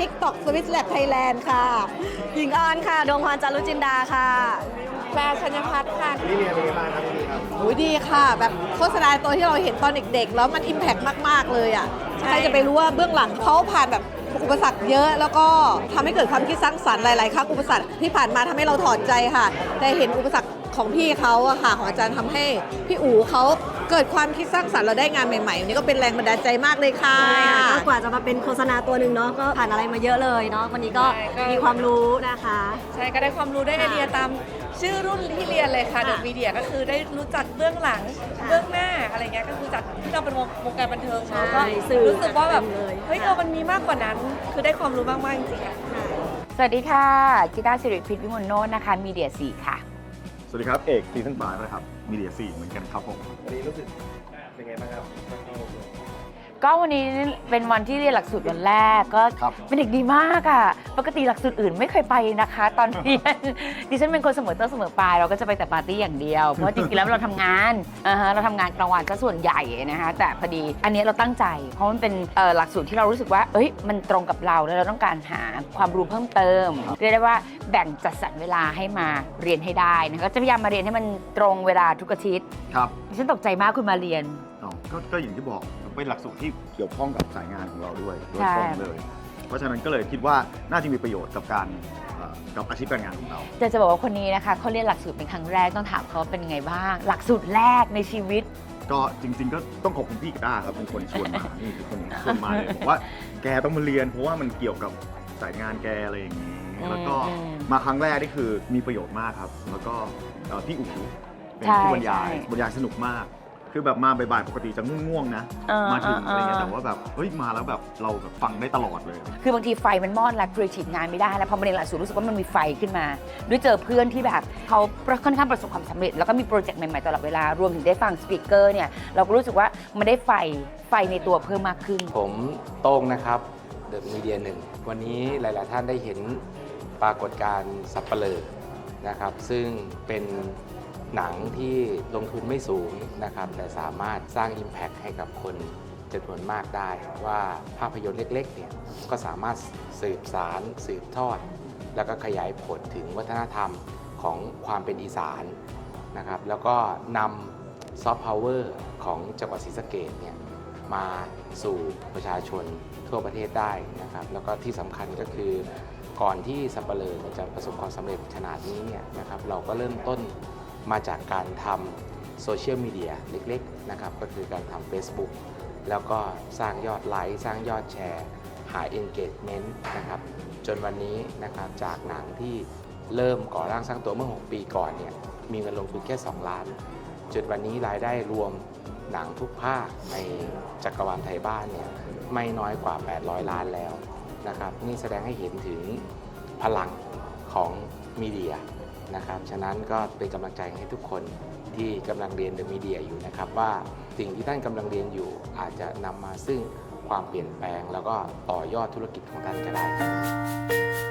TikTok Swiss Lab Thailand ค่ะ หญิงออนค่ะ ดวงพรจารุจินดาค่ะแปลชัญพัฒน์ค่ะนี่เรียนเป็นไงบ้างครับที่นี่ครับโอ้ยดีค่ะ แบบโฆษณาตัวที่เราเห็นตอนเด็กๆ แล้วมันอิมแพกมากๆ เลยอะใช่ใครจะไปรู้ว่าเบื้องหลังเขาผ่านแบบอุปสรรคเยอะแล้วก็ทำให้เกิดความคิดสร้างสรรค์หลายๆ ครั้งอุปสรรคที่ผ่านมาทำให้เราถอดใจค่ะ แต่เห็นอุปสรรค ของพี่เขาอะค่ะของอาจารย์ทำให้พี่อู๋เขาเกิดความคิดสร้างสรรค์เราได้งานใหม่ๆนี่ก็เป็นแรงบันดาลใจมากเลยค่ะใช่ค่ะก็กว่าจะมาเป็นโฆษณาตัวหนึ่งเนาะก็ผ่านอะไรมาเยอะเลยเนาะวันนี้ก็ใช่ก็มีความรู้นะคะ ใช่ก็ได้ความรู้ได้ไอเดียตามชื่อรุ่นที่เรียนเลยค่ะค่ะเดอะมีเดียก็คือได้รู้จักเบื้องหลังค่ะเบื้องหน้าอะไรเงี้ยก็คือจากที่เราเป็นวงวงการบันเทิงใช่เนาะก็สื่อรู้สึกว่าแบบเต็มเลยเฮ้ยค่ะเออมันมีมากกว่านั้น คือได้ความรู้มากๆจริงๆอะสวัสดีค่ะกีตาร์สิริพิษวิมลโนตนะคะมีเดียสีค่ะ สวัสดีครับ เอกซีซั่นบาร์นะครับมีเดียสี่เหมือนกันครับผม วันนี้รู้สึกเป็นไงบ้างครับ ก็วันนี้เป็นวันที่เรียนหลักสูตรวันแรกก็ครับเป็นเด็กดีมากอะ่ะปกติหลักสูตรอื่นไม่เคยไปนะคะ ตอนเรียน ดิฉันเป็นคนเสมอต้นเสมอปลายเราก็จะไปแต่ปาร์ตี้อย่างเดียว เพราะว่าจริงๆแล้วเราทำงานอ่าฮะเราทำงานกลางวันซะส่วนใหญ่นะคะ แต่พอดีอันนี้เราตั้งใจ เพราะมันเป็นเอ่อหลักสูตรที่เรารู้สึกว่าเอ้ยมันตรงกับเราแล้วเราต้องการหาความรู้เพิ่มเติมเรียกได้ว่าแบ่งจัดสรรเวลาให้มาเรียนให้ได้นะคะก็จะพยายามมาเรียนให้มันตรงเวลาทุกอาทิตย์ครับดิฉันตกใจมากคุณมาเรียน อ๋อก็ก็อย่างที่บอก เป็นหลักสูตรที่เกี่ยวข้องกับสายงานของเราด้วยโดยใช่ตรงเลย เพราะฉะนั้นก็เลยคิดว่าน่าจะมีประโยชน์กับการเอ่อกับอาชีพการงานของเรา จะจะบอกว่าคนนี้นะคะเขาเรียนหลักสูตรเป็นครั้งแรกต้องถามเขาว่าเป็นไงบ้าง หลักสูตรแรกในชีวิต ก็จริง ๆ ก็ต้องขอบคุณพี่กีต้าครับเป็นคนชวนมานี่คือคนชวนมาเลยบอกว่าแกต้องมาเรียน เพราะว่ามันเกี่ยวกับสายงานแกอะไรอย่างนี้อืมแล้วก็อืมมาครั้งแรกนี่คือมีประโยชน์มากครับ แล้วก็เอ่อพี่อู๋เป็นใช่ผู้บรรยายใช่ บรรยายสนุกมาก คือแบบมาบ่ายๆปกติจะง่วงๆนะ เออมาถึงอะไรเงี้ยเออแต่ว่าแบบเฮ้ยมาแล้วแบบเราแบบฟังได้ตลอดเลย คือบางทีไฟมันมอดแล้วครีเอทีฟงานไม่ได้แล้วพอมาเรียนหลักสูตรรู้สึกว่ามันมีไฟขึ้นมา ด้วยเจอเพื่อนที่แบบเขาค่อนข้างประสบความสำเร็จ แล้วก็มีโปรเจกต์ใหม่ๆตลอดเวลารวมถึงได้ฟังสปีกเกอร์เนี่ยเราก็รู้สึกว่ามันได้ไฟไฟในตัวเพิ่มมากขึ้น ผมโต้งนะครับเดอะมีเดียหนึ่งวันนี้หลาย ๆ ท่านได้เห็นปรากฏการณ์สับเปลอนะครับ ซึ่งเป็น หนังที่ลงทุนไม่สูงนะครับ แต่สามารถสร้าง Impact ให้กับคนจำนวนมากได้ว่าภาพยนตร์เล็กๆเนี่ยก็สามารถสืบสารสืบทอด แล้วก็ขยายผลถึงวัฒนธรรมของความเป็นอีสานนะครับแล้วก็นำซอฟต์พาวเวอร์ของจังหวัดศรีสะเกดเนี่ยมาสู่ประชาชนทั่วประเทศได้นะครับแล้วก็ที่สำคัญก็คือก่อนที่สับเปลอมันจะประสบความสำเร็จขนาดนี้เนี่ยนะครับเราก็เริ่มต้น มาจากการทำโซเชียลมีเดียเล็กๆนะครับก็คือการทำ Facebook แล้วก็สร้างยอดไลค์สร้างยอดแชร์ หา engagement นะครับจนวันนี้นะครับจากหนังที่เริ่มก่อร่างสร้างตัวเมื่อ 6 ปีก่อนเนี่ยมีเงินลงทุนแค่ 2 ล้าน จนวันนี้รายได้รวมหนังทุกภาคในจักรวาลไทยบ้านเนี่ยไม่น้อยกว่า 800 ล้านแล้วนะครับนี่แสดงให้เห็นถึงพลังของมีเดีย นะครับ ฉะนั้นก็เป็นกำลังใจให้ทุกคนที่กำลังเรียนเดอะมีเดียอยู่นะครับ ว่าสิ่งที่ท่านกำลังเรียนอยู่อาจจะนำมาซึ่งความเปลี่ยนแปลง แล้วก็ต่อยอดธุรกิจของท่านก็ได้ครับ